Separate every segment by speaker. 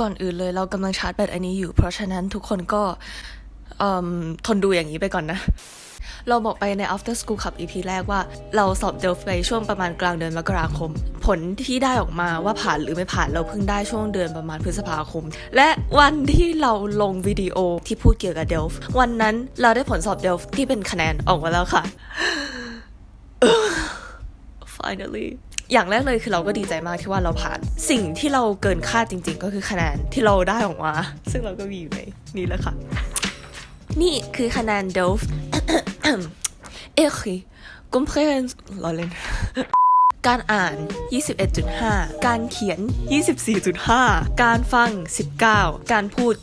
Speaker 1: ก่อนอื่นเลยเรากำลังชาร์จแบตอันนี้อยู่ เพราะฉะนั้นทุกคนก็ทนดูอย่างนี้ไปก่อนนะ เราบอกไปใน after school club EP แรกว่า เราสอบเดลฟไปช่วงประมาณกลางเดือนมกราคม ผลที่ได้ออกมาว่าผ่านหรือไม่ผ่านเราเพิ่งได้ช่วงเดือนประมาณพฤษภาคม และวันที่เราลงวิดีโอที่พูดเกี่ยวกับเดลฟวันนั้นเราได้ผลสอบเดลฟที่เป็นคะแนนออกมาแล้วค่ะ finally อย่างแรกเลยคือเราก็ดีใจมากที่ว่าเราผ่าน สิ่งที่เราเกินคาดจริง ๆ ก็คือคะแนนที่เราได้ออกมา ซึ่งเราก็มีอยู่ในนี้แหละค่ะ นี่คือคะแนน DOF เอ้ย comprehend ล้อเล่นการอ่าน 21.5 การเขียน 24.5 การฟัง 19 การพูด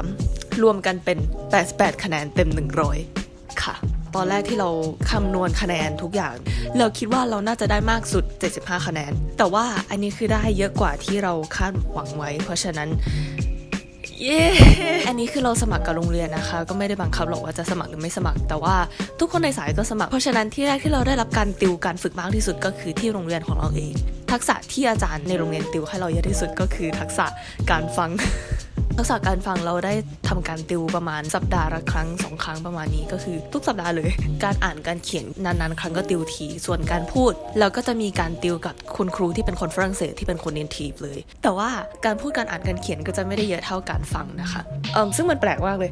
Speaker 1: 23 รวมกันเป็น 88 คะแนนเต็ม 100 ค่ะ ตอนแรกที่เราคำนวณคะแนนทุกอย่าง เราคิดว่าเราน่าจะได้มากสุด 75 คะแนน แต่ว่าอันนี้คือได้เยอะกว่าที่เราคาดหวังไว้ เพราะฉะนั้นเย้อันนี้คือเราสมัครกับโรงเรียนนะคะ ก็ไม่ได้บังคับหรอกว่าจะสมัครหรือไม่สมัคร แต่ว่าทุกคนในสายก็สมัคร เพราะฉะนั้นที่แรกที่เราได้รับการติวการฝึกมากที่สุดก็คือที่โรงเรียนของเราเอง ทักษะที่อาจารย์ในโรงเรียนติวให้เราเยอะที่สุดก็คือทักษะการฟัง ทักษะการฟังเราได้ทำการติวประมาณสัปดาห์ละครั้งสองครั้งประมาณนี้ก็คือ ทุกสัปดาห์เลย การอ่านการเขียนนานๆ ครั้งก็ติวที ส่วนการพูดเราก็จะมีการติวกับคุณครูที่เป็นคนฝรั่งเศสที่เป็นคนเนทีฟเลย แต่ว่าการพูดการอ่านการเขียนก็จะไม่ได้เยอะเท่าการฟังนะคะเออซึ่งมันแปลกมากเลย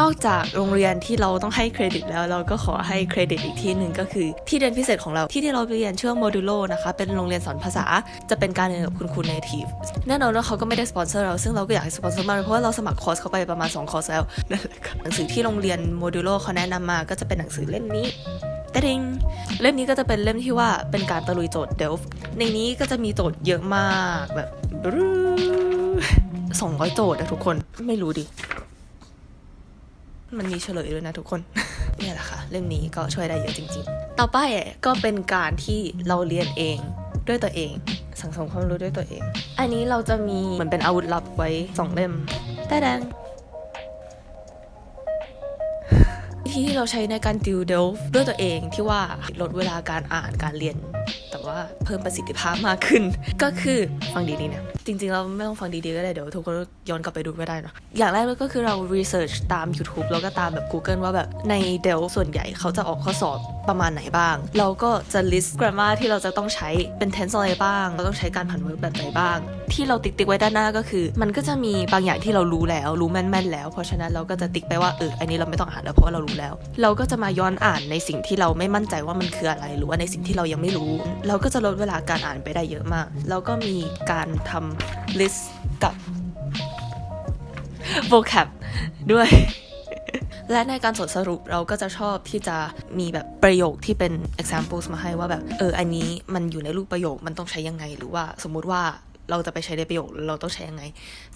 Speaker 1: นอกจากโรงเรียนที่เราต้องให้เครดิตแล้วเราก็ขอให้เครดิตอีกที่หนึ่งก็คือ ที่เรียนพิเศษของเราที่ที่เราเรียนชื่อโมดูโลนะคะเป็นโรงเรียนสอนภาษาจะเป็นการเรียนกับคุณครูเนทีฟแน่นอนว่าเขาก็ไม่ได้สปอนเซอร์เราซึ่งเราก็อยากให้สปอนเซอร์มากเพราะว่าเราสมัครคอร์สเข้าไปประมาณ 2 คอร์สแล้วนั่นแหละค่ะหนังสือที่โรงเรียนโมดูโลเขาแนะนำมาก็จะเป็นหนังสือเล่มนี้ตะดิงเล่มนี้ก็จะเป็นเล่มที่ว่าเป็นการตะลุยโจทย์เดลฟในนี้ก็จะมีโจทย์เยอะมากแบบสองร้อยโจทย์อะทุกคนไม่รู้ดิมันมีเฉลยด้วยนะทุกคน เนี่ยแหละค่ะเล่มนี้ก็ช่วยได้เยอะจริง ๆ ต่อไปก็เป็นการที่เราเรียนเองด้วยตัวเอง สังสมความรู้ด้วยตัวเอง อันนี้เราจะมีเหมือนเป็นอาวุธลับไว้สองเล่มแต่แดงที่เราใช้ในการติวเดลฟ์ด้วยตัวเองที่ว่าลดเวลาการอ่านการเรียน แต่ว่าเพิ่มประสิทธิภาพมากขึ้น ก็คือฟังดีๆนะจริงๆ เราไม่ต้องฟังดีๆก็ได้เดี๋ยวทุกคนย้อนกลับไปดูก็ได้เนอะอย่างแรกเลยก็คือเรา research ตาม YouTube แล้วก็ตามแบบ Google ว่าแบบในเดลส่วนใหญ่เขาจะออกข้อสอบ ประมาณไหนบ้าง เราก็จะ list grammar ที่เราจะต้องใช้เป็น tense อะไรบ้าง เราต้องใช้การผัน verb แบบไหนบ้าง ที่เราติ๊กๆไว้ด้านหน้าก็คือ มันก็จะมีบางอย่างที่เรารู้แล้ว รู้แม่นๆแล้ว เพราะฉะนั้นเราก็จะติ๊กไปว่าเอออันนี้เราไม่ต้องอ่านแล้วเพราะาเรารู้แล้ว เราก็จะมาย้อนอ่านในสิ่งที่เราไม่มั่นใจว่ามันคืออะไร หรือว่าในสิ่งที่เรายังไม่รู้ เราก็จะลดเวลาการอ่านไปได้เยอะมาก แล้วก็มีการทำ list กับ vocab ด้วย และในการสดสรุปเราก็จะชอบที่จะมีแบบประโยคที่เป็น examples มาให้ว่าแบบเอออันนี้มันอยู่ในรูปประโยคมันต้องใช้ยังไงหรือว่าสมมุติว่า เราจะไปใช้ในประโยคเราต้องใช้ยังไง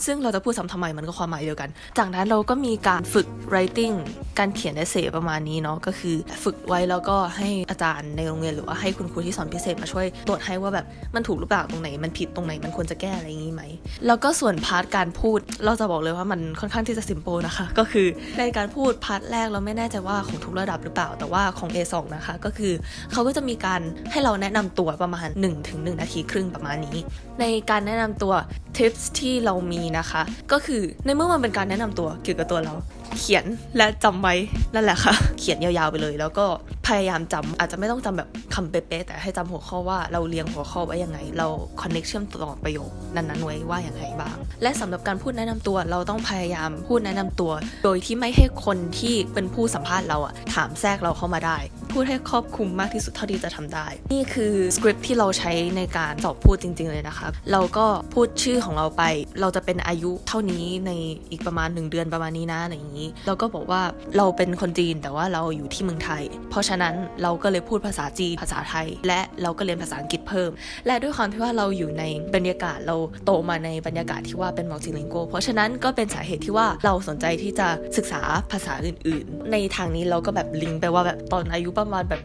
Speaker 1: ซึ่งเราจะพูดซ้ำทำไมมันก็ความหมายเดียวกัน จากนั้นเราก็มีการฝึก writing การเขียน essay ประมาณนี้เนาะก็คือฝึกไว้แล้วก็ให้อาจารย์ในโรงเรียนหรือว่าให้คุณครูที่สอนพิเศษมาช่วยตรวจให้ว่าแบบมันถูกหรือเปล่าตรงไหน มันผิดตรงไหนมันควรจะแก้อะไรอย่างนี้ไหมแล้วก็ส่วนพาร์ทการพูดเราจะบอกเลยว่ามันค่อนข้างที่จะ simple นะคะ ก็คือในการพูดพาร์ทแรกเราไม่แน่ใจว่าของทุกระดับหรือเปล่าแต่ว่าของ A2 นะคะ ก็คือเขาก็จะมีการให้เราแนะนำตัวประมาณ 1-1 นาทีครึ่งประมาณนี้ ในการแนะนำตัวทิปส์ที่เรามีนะคะ ก็คือในเมื่อมันเป็นการแนะนำตัวเกี่ยวกับตัวเรา เขียนและจำไว้นั่นแหละค่ะ เขียนยาวๆไปเลย แล้วก็พยายามจำอาจจะไม่ต้องจำแบบคำเป๊ะๆแต่ให้จำหัวข้อว่าเราเรียงหัวข้อไว้ยังไง เรา connect เชื่อมต่อประโยคนั้นๆไว้ว่าอย่างไรบ้าง และสำหรับการพูดแนะนำตัวเราต้องพยายามพูดแนะนำตัว โดยที่ไม่ให้คนที่เป็นผู้สัมภาษณ์เราอะถามแทรกเราเข้ามาได้ พูดให้ครอบคลุมมากที่สุดเท่าที่จะทำได้ นี่คือสคริปที่เราใช้ในการสอบพูดจริง ๆเลยนะคะ เราก็พูดชื่อของเราไป เราจะเป็นอายุเท่านี้ในอีกประมาณ 1 เดือนประมาณนี้นะอะไรอย่างนี้เราก็บอกว่าเราเป็นคนจีนแต่ว่าเราอยู่ที่เมืองไทย เพราะฉะนั้นเราก็เลยพูดภาษาจีนภาษาไทย และเราก็เรียนภาษาอังกฤษเพิ่ม และด้วยความที่ว่าเราอยู่ในบรรยากาศเราโตมาในบรรยากาศที่ว่าเป็นมัลติลิงโกเพราะฉะนั้นก็เป็นสาเหตุที่ว่าเราสนใจที่จะศึกษาภาษาอื่น ๆ ในทางนี้เราก็แบบลิงไปว่าแบบตอนอายุประมาณแบบ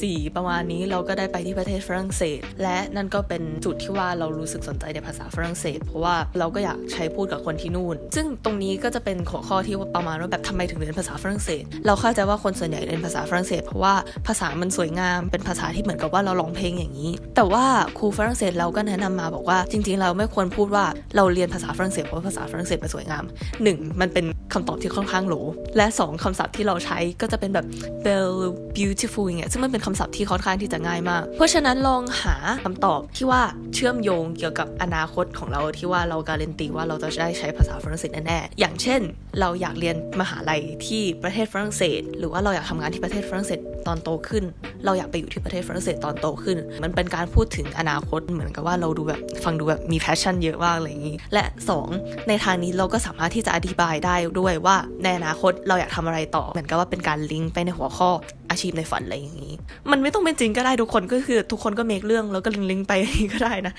Speaker 1: 14 ประมาณนี้เราก็ได้ไปที่ประเทศฝรั่งเศส และนั่นก็เป็นจุดที่ว่าเรารู้สึกสนใจในภาษาฝรั่งเศส เพราะว่าเราก็อยากใช้พูดกับคนที่นู่น ซึ่งตรงนี้ก็จะเป็นหัวข้อที่ว่าประมาณว่าแบบทำไมถึงเรียนภาษาฝรั่งเศส เราเข้าใจว่าคนส่วนใหญ่เรียนภาษาฝรั่งเศส เพราะว่าภาษามันสวยงามเป็นภาษาที่เหมือนกับว่าเราร้องเพลงอย่างนี้ แต่ว่าครูฝรั่งเศสเราก็แนะนำมาบอกว่าจริง ๆ เราไม่ควรพูดว่าเราเรียนภาษาฝรั่งเศสเพราะภาษาฝรั่งเศสมันสวยงามหนึ่งมันเป็น คำตอบที่ค่อนข้างโหลและสองคำศัพท์ที่เราใช้ก็จะเป็นแบบ belle beautiful อย่างเงี้ยซึ่งมันเป็นคำศัพท์ที่ค่อนข้างที่จะง่ายมาก เพราะฉะนั้นลองหาคำตอบที่ว่าเชื่อมโยงเกี่ยวกับอนาคตของเราที่ว่าเราการันตีว่าเราจะได้ใช้ภาษาฝรั่งเศสแน่ๆอย่างเช่น เราอยากเรียนมหาลัยที่ประเทศฝรั่งเศส หรือว่าเราอยากทำงานที่ประเทศฝรั่งเศสตอนโตขึ้น เราอยากไปอยู่ที่ประเทศฝรั่งเศสตอนโตขึ้น มันเป็นการพูดถึงอนาคตเหมือนกับว่าเราดูแบบฟังดูแบบมีแพชชั่นเยอะมากอะไรอย่างนี้และ 2 ในทางนี้เราก็สามารถที่จะอธิบายได้ด้วยว่าในอนาคตเราอยากทำอะไรต่อ เหมือนกับว่าเป็นการลิงก์ไปในหัวข้ออาชีพในฝันอะไรอย่างนี้ มันไม่ต้องเป็นจริงก็ได้ทุกคนก็คือ ทุกคนก็เมคเรื่องแล้วก็ลิงก์ไปอย่างนี้ก็ได้นะ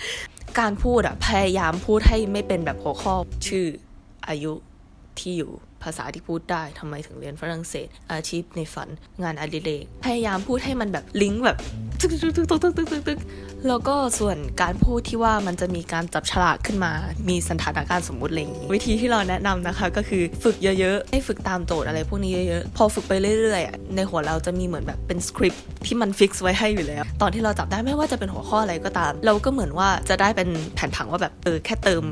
Speaker 1: การพูดอะพยายามพูดให้ไม่เป็นแบบหัวข้อชื่ออายุที่อยู่ภาษาที่พูดได้ทำไมถึงเรียนฝรั่งเศส อาชีพในฝันงานอดิเรกพยายามพูดให้มันแบบลิงก์แบบ ตึกตึกตึกตึกตึกตึกตึกตึกแล้วก็ส่วนการพูดที่ว่ามันจะมีการจับฉลากขึ้นมา มีสถานการณ์สมมุติอะไรอย่างนี้วิธีที่เราแนะนำนะคะก็คือฝึกเยอะๆ ให้ฝึกตามโจทย์อะไรพวกนี้เยอะๆ พอฝึกไปเรื่อยๆ ในหัวเราจะมีเหมือนแบบเป็นสคริปที่มันฟิกซ์ไว้ให้อยู่แล้ว ตอนที่เราจับได้ไม่ว่าจะเป็นหัวข้ออะไรก็ตาม เราก็เหมือนว่าจะได้เป็นแผนผังว่าแบบเออแค่เติม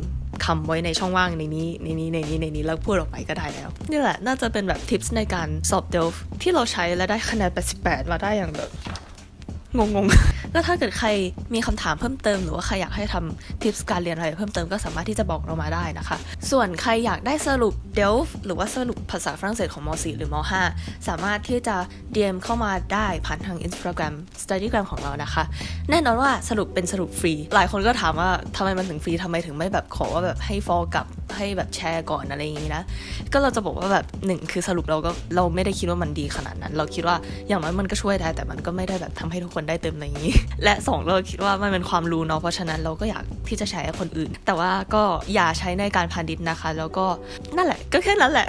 Speaker 1: คำไว้ในช่องว่างในนี้ในนี้ในนี้ในนี้แล้วพูดออกไปก็ได้แล้ว นี่แหละน่าจะเป็นแบบทิปส์ในการสอบเดลฟที่เราใช้และได้คะแนน 88 มาได้อย่างแบบ งงๆ ก็ถ้าเกิดใครมีคำถามเพิ่มเติม หรือว่าใครอยากให้ทำทิปส์การเรียนอะไรเพิ่มเติมก็สามารถที่จะบอกเรามาได้นะคะ ส่วนใครอยากได้สรุปเดลฟหรือว่าสรุปภาษาฝรั่งเศสของม .4 หรือม .5 สามารถที่จะ DM เข้ามาได้ผ่านทาง Instagram Studygram ของเรานะคะ แน่นอนว่าสรุปเป็นสรุปฟรี หลายคนก็ถามว่าทำไมมันถึงฟรีทำไมถึงไม่แบบขอว่าแบบให้ฟอลกลับ ให้แบบแชร์ก่อนอะไรอย่างนี้นะ ก็เราจะบอกว่าแบบหนึ่งคือสรุปเราก็เราไม่ได้คิดว่ามันดีขนาดนั้น เราคิดว่าอย่างน้อยมันก็ช่วยได้ แต่มันก็ไม่ได้แบบทำให้ทุกคนได้เต็มในนี้ และสองเราคิดว่ามันเป็นความรู้เนาะเพราะฉะนั้นเราก็อยากที่จะแชร์ให้คนอื่น แต่ว่าก็อย่าใช้ในการพาณิชย์นะคะ แล้วก็นั่นแหละ ก็แค่นั้นแหละ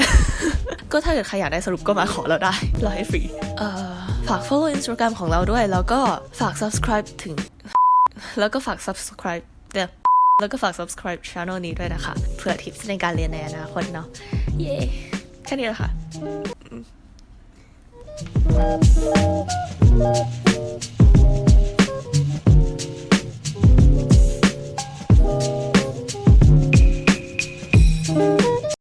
Speaker 1: ก็ถ้าเกิดใครอยากได้สรุปก็มาขอเราได้เราให้ฟรีเอ่อฝาก follow Instagram ของเราด้วย แล้วก็ฝาก subscribe ถึง แล้วก็ฝาก subscribe เดี๋ยว แล้วก็ฝาก subscribe channel นี้ด้วยนะคะ เผื่อทิปในการเรียนในอนาคตเนาะ เย้ แค่นี้แหละค่ะ